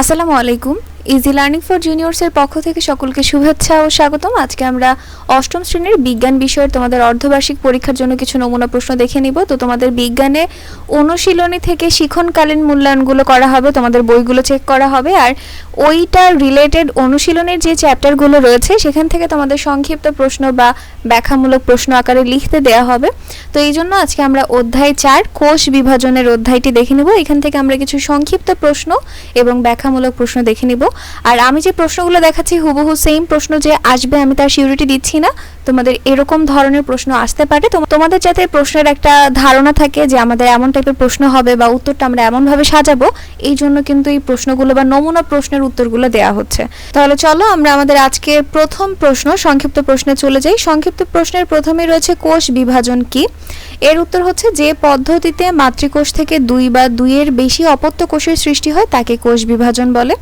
আসসালামু আলাইকুম। Easy learning for জুনিয়র্সের পক্ষ থেকে সকলকে শুভেচ্ছা ও স্বাগতম। আজকে আমরা অষ্টম শ্রেণির বিজ্ঞান বিষয়ের তোমাদের অর্ধবার্ষিক পরীক্ষার জন্য কিছু নমুনা প্রশ্ন দেখে নিব। তো তোমাদের বিজ্ঞানে অনুশীলনী থেকে শিক্ষণকালীন মূল্যায়নগুলো করা হবে, তোমাদের বইগুলো চেক করা হবে, আর ওইটার রিলেটেড অনুশীলনের যে চ্যাপ্টারগুলো রয়েছে, সেখান থেকে তোমাদের সংক্ষিপ্ত প্রশ্ন বা ব্যাখ্যামূলক প্রশ্ন আকারে লিখতে দেওয়া হবে। তো এই জন্য আজকে আমরা অধ্যায় চার, কোষ বিভাজনের অধ্যায়টি দেখে নেব। এখান থেকে আমরা কিছু সংক্ষিপ্ত প্রশ্ন এবং ব্যাখ্যামূলক প্রশ্ন দেখে নিব। আর আমি যে প্রশ্নগুলো দেখাচ্ছি, হুবহু সেম প্রশ্ন যে আসবে, আমি তার সিউরিটি দিচ্ছি না। তোমাদের এরকম ধরনের প্রশ্ন আসতে পারে। তোমাদের যাতে প্রশ্নের একটা ধারণা থাকে যে আমাদের এমন টাইপের প্রশ্ন হবে বা উত্তরটা আমরা এমনভাবে সাজাবো, এই জন্য কিন্তু এই প্রশ্নগুলো বা নমুনা প্রশ্নের উত্তরগুলো দেওয়া হচ্ছে। তাহলে চলো আমরা আমাদের আজকের প্রথম প্রশ্ন, সংক্ষিপ্ত প্রশ্নে চলে যাই। সংক্ষিপ্ত প্রশ্নের প্রথমে রয়েছে কোষ বিভাজন কি? এর উত্তর হচ্ছে যে পদ্ধতিতে মাতৃকোষ থেকে দুই বা দুইয়ের বেশি অপত্য কোষের সৃষ্টি হয়, তাকে কোষ বিভাজন বলে।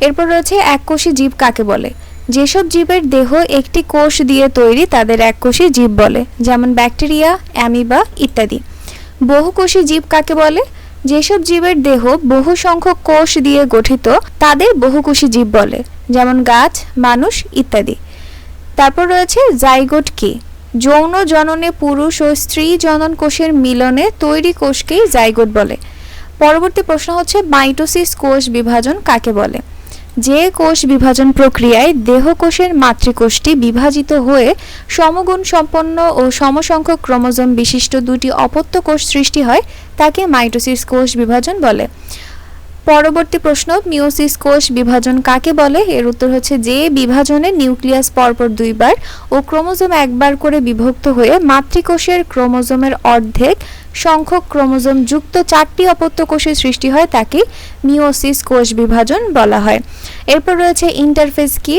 এরপর রয়েছে এককোষী জীব কাকে বলে? যেসব জীবের দেহ একটি কোষ দিয়ে তৈরি তাদের এককোষী জীব বলে, যেমন ব্যাকটেরিয়া, অ্যামিবা ইত্যাদি। বহুকোষী জীব কাকে বলে? যেসব জীবের দেহ বহু সংখ্যক কোষ দিয়ে গঠিত, তাদের বহুকোষী জীব বলে, যেমন গাছ, মানুষ ইত্যাদি। তারপর রয়েছে জাইগোট কি? যৌন জননে পুরুষ ও স্ত্রী জনন কোষের মিলনে তৈরি কোষকেই জাইগোট বলে। পরবর্তী প্রশ্ন হচ্ছে মাইটোসিস কোষ বিভাজন কাকে বলে? যে কোষ বিভাজন প্রক্রিয়ায় দেহকোষের মাতৃকোষটি বিভাজিত হয়ে সমগুণ সম্পন্ন ও সমসংখ্যক ক্রোমোজোম বিশিষ্ট দুটি অপত্য কোষ সৃষ্টি হয়, তাকে মাইটোসিস কোষ বিভাজন বলে। পরবর্তী প্রশ্ন মিওসিস কোষ বিভাজন কাকে বলে? এর উত্তর হচ্ছে যে বিভাজনে নিউক্লিয়াস পরপর দুইবার ও ক্রোমোজোম একবার করে বিভক্ত হয়ে মাতৃকোষের ক্রোমোজোমের অর্ধেক সংখ্যক ক্রোমোজোম যুক্ত চারটি অপত্য কোষের সৃষ্টি হয় তাকে মিওসিস কোষ বিভাজন বলা হয়। এরপর রয়েছে ইন্টারফেস কি?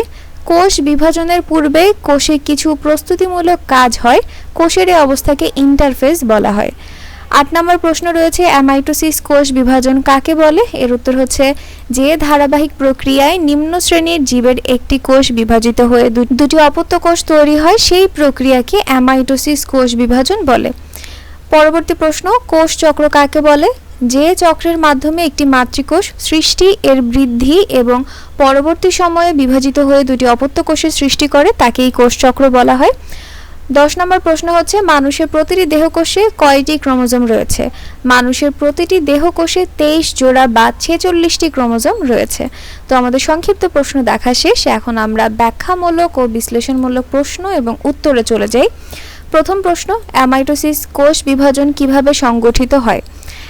কোষ বিভাজনের পূর্বে কোষে কিছু প্রস্তুতিমূলক কাজ হয়, কোষের এই অবস্থাকে ইন্টারফেস বলা হয়। আট নম্বর প্রশ্ন রয়েছে, অ্যামাইটোসিস কোষ বিভাজন কাকে বলে? এর উত্তর হচ্ছে, যে ধারাবাহিক প্রক্রিয়ায় নিম্ন শ্রেণির জীবের একটি কোষ বিভাজিত হয়ে দুটি অপত্য কোষ তৈরি হয়, সেই প্রক্রিয়াকে অ্যামাইটোসিস কোষ বিভাজন বলে। পরবর্তী প্রশ্ন, কোষ চক্র কাকে বলে? যে চক্রের মাধ্যমে একটি মাতৃকোষ সৃষ্টি, এর বৃদ্ধি এবং পরবর্তী সময়ে বিভাজিত হয়ে দুটি অপত্য কোষের সৃষ্টি করে, তাকেই কোষ চক্র বলা হয়। দশ নম্বর প্রশ্ন হচ্ছে, মানুষের প্রতিটি দেহকোষে কয়টি ক্রোমোজোম রয়েছে? মানুষের প্রতিটি দেহকোষে তেইশ জোড়া বা ছেচল্লিশটি ক্রোমোজোম রয়েছে। তো আমাদের সংক্ষিপ্ত প্রশ্ন দেখা শেষ। এখন আমরা ব্যাখ্যামূলক ও বিশ্লেষণমূলক প্রশ্ন এবং উত্তরে চলে যাই। প্রথম প্রশ্ন অ্যামাইটোসিস কোষ বিভাজন কীভাবে সংগঠিত হয়?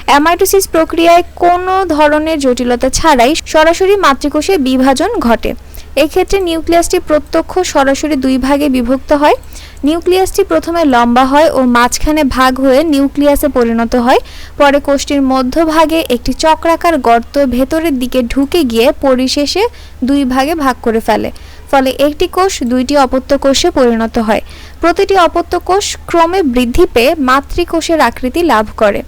অ্যামাইটোসিস প্রক্রিয়ায় কোনো ধরনের জটিলতা ছাড়াই সরাসরি মাতৃকোষে বিভাজন ঘটে? এক্ষেত্রে নিউক্লিয়াসটি প্রত্যক্ষ সরাসরি দুই ভাগে বিভক্ত হয়। নিউক্লিয়াসটি প্রথমে লম্বা হয় ও মাঝখানে ভাগ হয়ে নিউক্লিয়াসে পরিণত হয়। পরে কোষটির মধ্যভাগে একটি চক্রাকার গর্ত ভেতরের দিকে ঢুকে গিয়ে পরিশেষে দুই ভাগে ভাগ করে ফেলে। ফলে একটি কোষ দুইটি অপত্য কোষে পরিণত হয়। প্রতিটি অপত্য কোষ ক্রমে বৃদ্ধি পেয়ে মাতৃকোষের আকৃতি লাভ করে।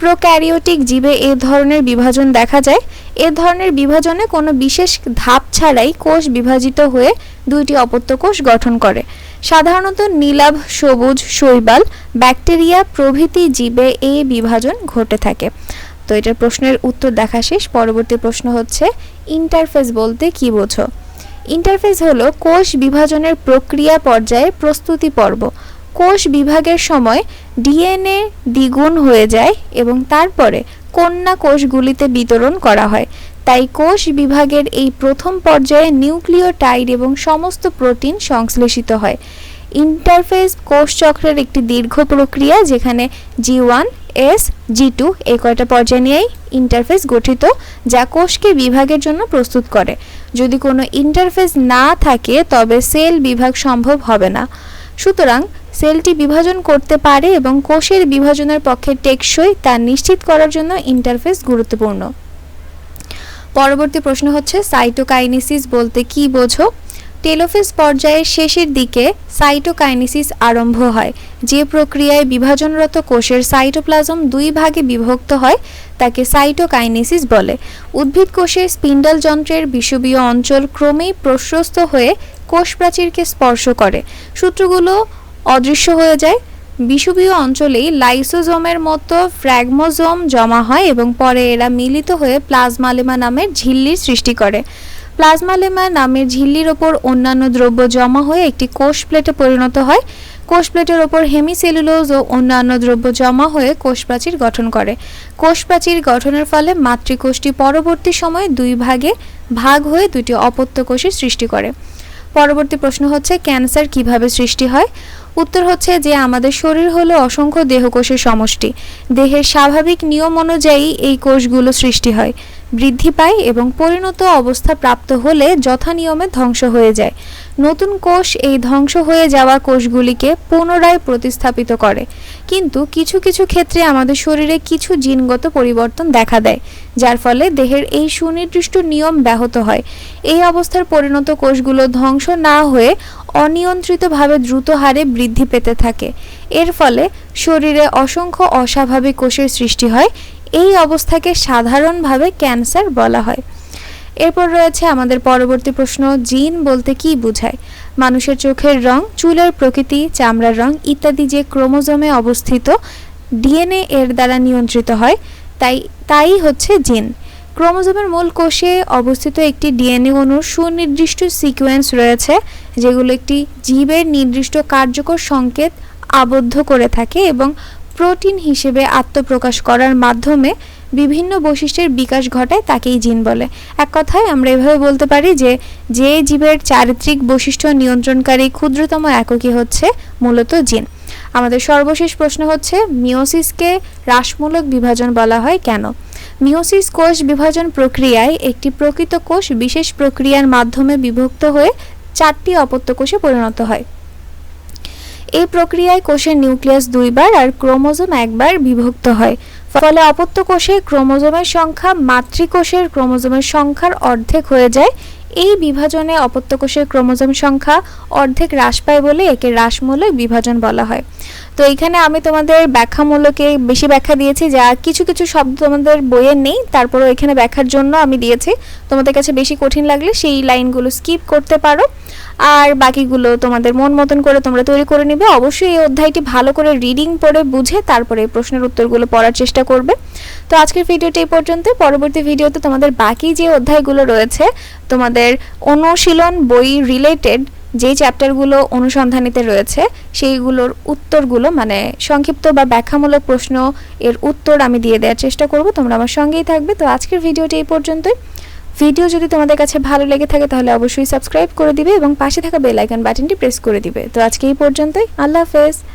প্রোক্যারিওটিক জীবে এ ধরনের বিভাজন দেখা যায়। এ ধরনের বিভাজনে কোনো বিশেষ ধাপ ছাড়াই কোষ বিভাজিত হয়ে দুইটি অপত্য কোষ গঠন করে। সাধারণত নীলাভ, সবুজ, শৈবাল, ব্যাকটেরিয়া প্রভৃতি জীবে এই বিভাজন ঘটে থাকে। তো এটার প্রশ্নের উত্তর দেখা শেষ। পরবর্তী প্রশ্ন হচ্ছে ইন্টারফেস বলতে কি বোঝো? ইন্টারফেস হলো কোষ বিভাজনের প্রক্রিয়া পর্যায়ে প্রস্তুতি পর্ব। কোষ বিভাগের সময় ডিএনএ দ্বিগুণ হয়ে যায় এবং তারপরে কন্যা কোষগুলিতে বিতরণ করা হয়। তাই কোষ বিভাগের এই প্রথম পর্যায়ে নিউক্লিওটাইড এবং সমস্ত প্রোটিন সংশ্লেষিত হয়। ইন্টারফেস কোষ চক্রের একটি দীর্ঘ প্রক্রিয়া যেখানে G one S G two এই কয়টা পর্যায় নিয়েই ইন্টারফেস গঠিত, যা কোষকে বিভাগের জন্য প্রস্তুত করে। যদি কোনো ইন্টারফেস না থাকে, তবে সেল বিভাগ সম্ভব হবে না। সুতরাং সেলটি বিভাজন করতে পারে এবং কোষের বিভাজনের পক্ষে টেকসই তা নিশ্চিত করার জন্য ইন্টারফেস গুরুত্বপূর্ণ। পরবর্তী প্রশ্ন হচ্ছে সাইটোকাইনিসিস বলতে কি বোঝো? টেলোফেজ পর্যায়ের শেষের দিকে সাইটোকাইনেসিস আরম্ভ হয়। যে প্রক্রিয়ায় বিভাজনরত কোষের সাইটোপ্লাজম দুই ভাগে বিভক্ত হয়, তাকে সাইটোকাইনেসিস বলে। উদ্ভিদ কোষের স্পিন্ডল যন্ত্রের বিষুবীয় অঞ্চল ক্রমেই প্রশস্ত হয়ে কোষ প্রাচীরকে স্পর্শ করে। সূত্রগুলো অদৃশ্য হয়ে যায়। বিষুবীয় অঞ্চলেই লাইসোজোমের মতো ফ্র্যাগমোজোম জমা হয় এবং পরে এরা মিলিত হয়ে প্লাজমালেমা নামের ঝিল্লির সৃষ্টি করে। প্লাজমালেমা নামের ঝিল্লির ওপর অন্যান্য দ্রব্য জমা হয়ে একটি কোষ প্লেটে পরিণত হয়। কোষ প্লেটের ওপর হেমিসেলুলোজ ও অন্যান্য দ্রব্য জমা হয়ে কোষ প্রাচীর গঠন করে। কোষ প্রাচীর গঠনের ফলে মাতৃকোষটি পরবর্তী সময়ে দুই ভাগে ভাগ হয়ে দুটি অপত্য কোষের সৃষ্টি করে। পরবর্তী প্রশ্ন হচ্ছে, ক্যান্সার কীভাবে সৃষ্টি হয়? উত্তর হচ্ছে যে আমাদের শরীর হলো অসংখ্য দেহকোষের সমষ্টি। দেহের স্বাভাবিক নিয়ম অনুযায়ী এই কোষগুলো সৃষ্টি হয়। বৃদ্ধি পায় এবং পরিণত অবস্থা প্রাপ্ত হলে যথা নিয়মে ধ্বংস হয়ে যায়। নতুন কোষ এই ধ্বংস হয়ে যাওয়া কোষগুলিকে পুনরায় প্রতিস্থাপিত করে। কিন্তু কিছু কিছু ক্ষেত্রে আমাদের শরীরে কিছু জিনগত পরিবর্তন দেখা দেয়, যার ফলে দেহের এই সুনির্দিষ্ট নিয়ম ব্যাহত হয়। এই অবস্থার পরিণত কোষগুলো ধ্বংস না হয়ে অনিয়ন্ত্রিতভাবে দ্রুত হারে বৃদ্ধি পেতে থাকে। এর ফলে শরীরে অসংখ্য অস্বাভাবিক কোষের সৃষ্টি হয়। এই অবস্থাকে সাধারণভাবে ক্যান্সার বলা হয়। এরপর রয়েছে আমাদের পরবর্তী প্রশ্ন, জিন বলতে কি বোঝায়? মানুষের চোখের রং, চুলের প্রকৃতি, চামড়ার রং ইত্যাদি যে ক্রোমোজোমে অবস্থিত, ডিএনএ এর দ্বারা নিয়ন্ত্রিত হয়। তাই তাই হচ্ছে জিন। ক্রোমোজোমের মূল কোষে অবস্থিত একটি ডিএনএ অণুর সুনির্দিষ্ট সিকোয়েন্স রয়েছে, যেগুলো একটি জীবের নির্দিষ্ট কার্যকর সংকেত আবদ্ধ করে থাকে এবং প্রোটিন হিসেবে আত্মপ্রকাশ করার মাধ্যমে বিভিন্ন বৈশিষ্ট্যের বিকাশ ঘটায় তাকেই জিন বলে। এক কথায় আমরা এভাবে বলতে পারি যে যে জীবের চারিত্রিক বৈশিষ্ট্য নিয়ন্ত্রণকারী ক্ষুদ্রতম এককই হচ্ছে মূলত জিন। আমাদের সর্বশেষ প্রশ্ন হচ্ছে মিওসিসকে হ্রাসমূলক বিভাজন বলা হয় কেন? মিওসিস কোষ বিভাজন প্রক্রিয়ায় একটি প্রকৃত কোষ বিশেষ প্রক্রিয়ার মাধ্যমে বিভক্ত হয়ে চারটি অপত্য কোষে পরিণত হয়। এই প্রক্রিয়ায় কোষের নিউক্লিয়াস দুইবার আর ক্রোমোজোম একবার বিভক্ত হয়। ফলে অপত্য কোষে ক্রোমোজোমের সংখ্যা মাতৃকোষের ক্রোমোজোমের সংখ্যার অর্ধেক হয়ে যায়। এই বিভাজনে অপত্য কোষের ক্রোমোজোম সংখ্যা অর্ধেক হ্রাস পায় বলে একে হ্রাসমূলক বিভাজন বলা হয়। তো এখানে আমি তোমাদের ব্যাখ্যামূলকে বেশি ব্যাখ্যা দিয়েছি যা কিছু কিছু শব্দ তোমাদের বইয়ে নেই, তারপরেও এখানে ব্যাখ্যার জন্য আমি দিয়েছি। তোমাদের কাছে বেশি কঠিন লাগলে সেই লাইনগুলো স্কিপ করতে পারো। আর বাকিগুলো তোমাদের মন মতন করে তোমরা তৈরি করে নিবে। অবশ্যই এই অধ্যায়টি ভালো করে রিডিং পড়ে বুঝে তারপরে প্রশ্নের উত্তরগুলো পড়ার চেষ্টা করবে। তো আজকের ভিডিওটি এই পর্যন্ত। পরবর্তী ভিডিওতে তোমাদের বাকি যে অধ্যায়গুলো রয়েছে, তোমাদের অনুশীলন বই রিলেটেড যে চ্যাপ্টারগুলো অনুসন্ধানীতে রয়েছে, সেইগুলোর উত্তরগুলো মানে সংক্ষিপ্ত বা ব্যাখ্যামূলক প্রশ্ন এর উত্তর আমি দিয়ে দেওয়ার চেষ্টা করব, তোমরা আমার সঙ্গেই থাকবে। তো আজকের ভিডিওটি এই পর্যন্তই। ভিডিও যদি তোমাদের কাছে ভালো লেগে থাকে তাহলে অবশ্যই সাবস্ক্রাইব করে দিবে এবং পাশে থাকা বেল আইকন বাটনটি প্রেস করে দিবে। তো আজকে এই পর্যন্তই। আল্লাহ হাফেজ।